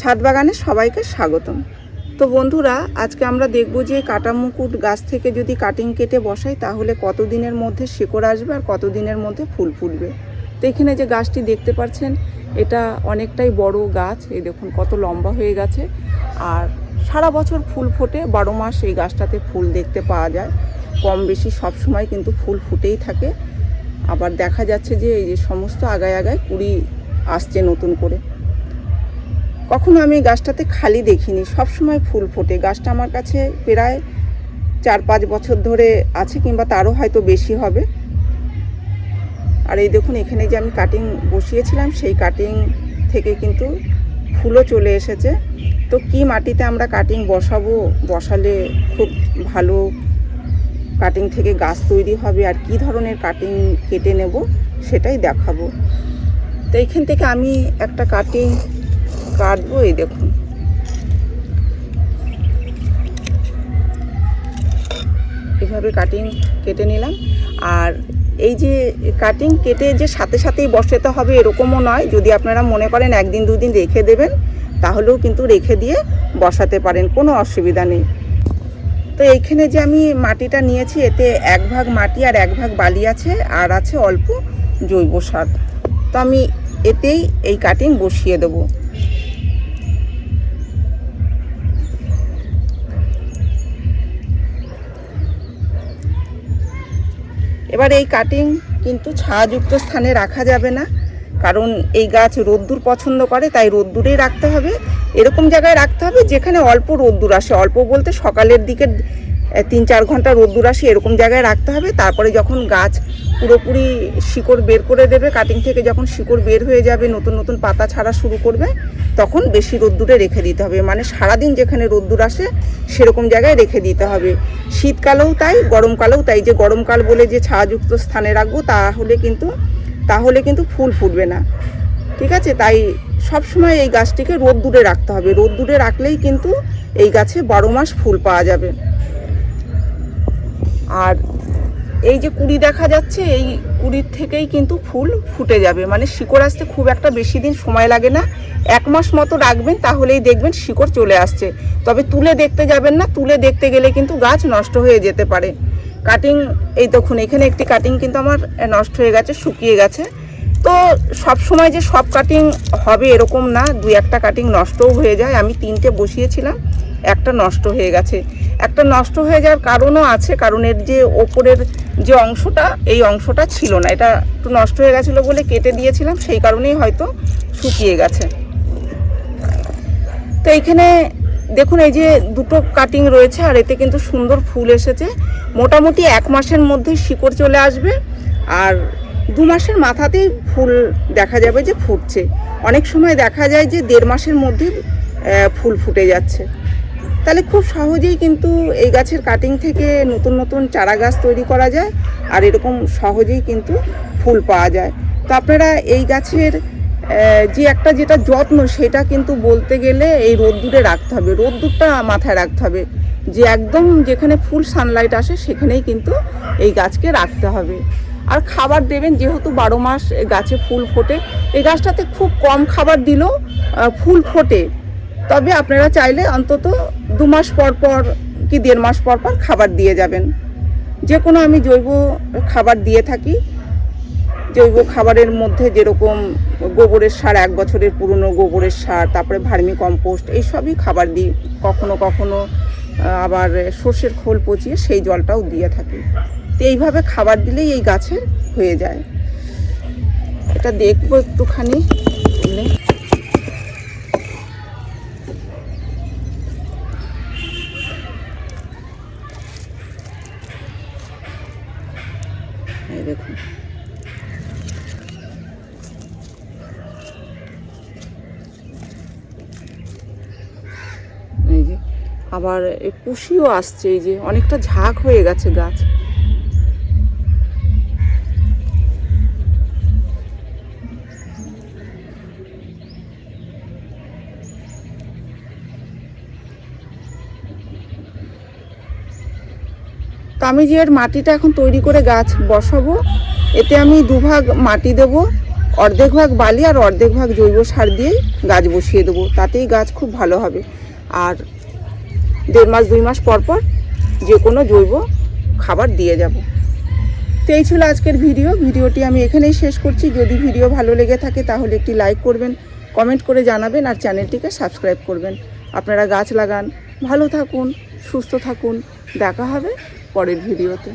ছাদ বাগানে সবাইকে স্বাগতম। তো বন্ধুরা, আজকে আমরা দেখব যে কাটা মুকুট গাছ থেকে যদি কাটিং কেটে বসাই, তাহলে কতদিনের মধ্যে শিকড় আসবে আর কতদিনের মধ্যে ফুল ফুটবে তো এখানে যে গাছটি দেখতে পাচ্ছেন, এটা অনেকটাই বড় গাছ। এই দেখুন, কত লম্বা হয়ে গেছে। আর সারা বছর ফুল ফোটে, বারো মাস এই গাছটাতে ফুল দেখতে পাওয়া যায়। কম বেশি সব সময় কিন্তু ফুল ফুটেই থাকে। আবার দেখা যাচ্ছে যে এই যে সমস্ত আগায় আগায় কুড়ি আসছে নতুন করে। কখনো আমি গাছটাতে খালি দেখিনি সব সময় ফুল ফোটে। গাছটা আমার কাছে প্রায় চার পাঁচ বছর ধরে আছে কিংবা তারও হয়তো বেশি হবে। আর এই দেখুন, এখানে যে আমি কাটিং বসিয়েছিলাম, সেই কাটিং থেকে কিন্তু ফুলও চলে এসেছে। তো কি মাটিতে আমরা কাটিং বসাবো? বসালে খুব ভালো কাটিং থেকে গাছ তৈরি হবে। আর কি ধরনের কাটিং কেটে নেব, সেটাই দেখাবো। তো এইখান থেকে আমি একটা কাটিং কাটবো, এই দেখুন। এভাবে কাটিং কেটে নিলাম। আর এই যে কাটিং কেটে যে সাথে সাথেই বসাতে হবে এরকমও নয়। যদি আপনারা মনে করেন একদিন, দুদিন রেখে দেবেন, তাহলেও কিন্তু রেখে দিয়ে বসাতে পারেন, কোনো অসুবিধা নেই। তো এইখানে যে আমি মাটিটা নিয়েছি, এতে এক ভাগ মাটি আর এক ভাগ বালি আছে, আর আছে অল্প জৈব সার। তো আমি এতেই এই কাটিং বসিয়ে দেবো। এবার এই কাটিং কিন্তু ছায়াযুক্ত স্থানে রাখা যাবে না, কারণ এই গাছ রোদ্দুর পছন্দ করে, তাই রোদ্দুরেই রাখতে হবে। এরকম জায়গায় রাখতে হবে যেখানে অল্প রোদ্দুর আসে। অল্প বলতে সকালের দিকে তিন চার ঘণ্টা রোদ্দুর আসে, এরকম জায়গায় রাখতে হবে। তারপরে যখন গাছ পুরোপুরি শিকড় বের করে দেবে কাটিং থেকে যখন শিকড় বের হয়ে যাবে, নতুন নতুন পাতা ছাড়া শুরু করবে, তখন বেশি রোদ্দুরে রেখে দিতে হবে। মানে সারাদিন যেখানে রোদ্দুর আসে, সেরকম জায়গায় রেখে দিতে হবে। শীতকালেও তাই, গরমকালেও তাই। যে গরমকাল বলে যে ছায়াযুক্ত স্থানে রাখব, তাহলে কিন্তু তাহলে কিন্তু ফুল ফুটবে না। ঠিক আছে? তাই সব সময় এই গাছটিকে রোদ্দুরে রাখতে হবে। রোদ্দুরে রাখলেই কিন্তু এই গাছে বারো মাস ফুল পাওয়া যাবে। আর এই যে কুড়ি দেখা যাচ্ছে, এই কুড়ির থেকেই কিন্তু ফুল ফুটে যাবে। মানে শিকড় আসতে খুব একটা বেশি দিন সময় লাগে না। এক মাস মতো রাখবেন, তাহলেই দেখবেন শিকড় চলে আসছে। তবে তুলে দেখতে যাবেন না, তুলে দেখতে গেলে কিন্তু গাছ নষ্ট হয়ে যেতে পারে। কাটিং, এই দেখুন, এখানে একটি কাটিং কিন্তু আমার নষ্ট হয়ে গেছে, শুকিয়ে গেছে। তো সব সময় যে সব কাটিং হবে এরকম না, দুই একটা কাটিং নষ্টও হয়ে যায়। আমি তিনটে বসিয়েছিলাম। একটা নষ্ট হয়ে গেছে। একটা নষ্ট হয়ে যাওয়ার কারণও আছে, কারণ এর যে ওপরের যে অংশটা, এই অংশটা ছিল না। এটা একটু নষ্ট হয়ে গেছিল বলে কেটে দিয়েছিলাম, সেই কারণেই হয়তো শুকিয়ে গেছে। তো এইখানে দেখুন, এই যে দুটো কাটিং রয়েছে, আর এতে কিন্তু সুন্দর ফুল এসেছে। মোটামুটি এক মাসের মধ্যে শিকড় চলে আসবে, আর দু মাসের মাথাতেই ফুল দেখা যাবে যে ফুটছে। অনেক সময় দেখা যায় যে দেড় মাসের মধ্যে ফুল ফুটে যাচ্ছে। তাহলে খুব সহজেই কিন্তু এই গাছের কাটিং থেকে নতুন নতুন চারা গাছ তৈরি করা যায় আর এরকম সহজেই কিন্তু ফুল পাওয়া যায়। তো আপনারা এই গাছের যে একটা যেটা যত্ন সেটা কিন্তু বলতে গেলে এই রোদ্দুরে রাখতে হবে। রোদ্দুরটা মাথায় রাখতে হবে যে একদম যেখানে ফুল সানলাইট আসে সেখানেই কিন্তু এই গাছকে রাখতে হবে। আর খাবার দেবেন, যেহেতু বারো মাস গাছে ফুল ফোটে, এই গাছটাতে খুব কম খাবার দিলেও ফুল ফোটে। তবে আপনারা চাইলে অন্তত দু মাস পর পর কি দেড় মাস পর পর খাবার দিয়ে যাবেন। যে কোনো আমি জৈব খাবার দিয়ে থাকি। জৈব খাবারের মধ্যে যেরকম গোবরের সার, এক বছরের পুরনো গোবরের সার, তারপরে ভার্মি কম্পোস্ট এইসবই খাবার দিই। কখনো কখনো আবার সর্ষের খোল পচিয়ে সেই জলটাও দিয়ে থাকি। তো এইভাবে খাবার দিলেই এই গাছের হয়ে যায়। এটা দেখব একটুখানি। এই দেখুন। এই যে আবার কুশিও আসছে এই যে অনেকটা ঝাঁক হয়ে গেছে গাছ। আমি যে মাটিটা এখন তৈরি করে গাছ বসাবো। এতে আমি দুভাগ মাটি দেব, অর্ধেক ভাগ বালি আর অর্ধেক ভাগ জৈব সার দিয়েই গাছ বসিয়ে দেবো। তাতেই গাছ খুব ভালো হবে। আর দেড় মাস, দুই মাস পর পর যে কোনো জৈব খাবার দিয়ে যাব। তো এই ছিল আজকের ভিডিও। ভিডিওটি আমি এখানেই শেষ করছি। যদি ভিডিও ভালো লেগে থাকে তাহলে একটি লাইক করবেন, কমেন্ট করে জানাবেন আর চ্যানেলটিকে সাবস্ক্রাইব করবেন। আপনারা গাছ লাগান, ভালো থাকুন, সুস্থ থাকুন। দেখা হবে পরের ভিডিওতে।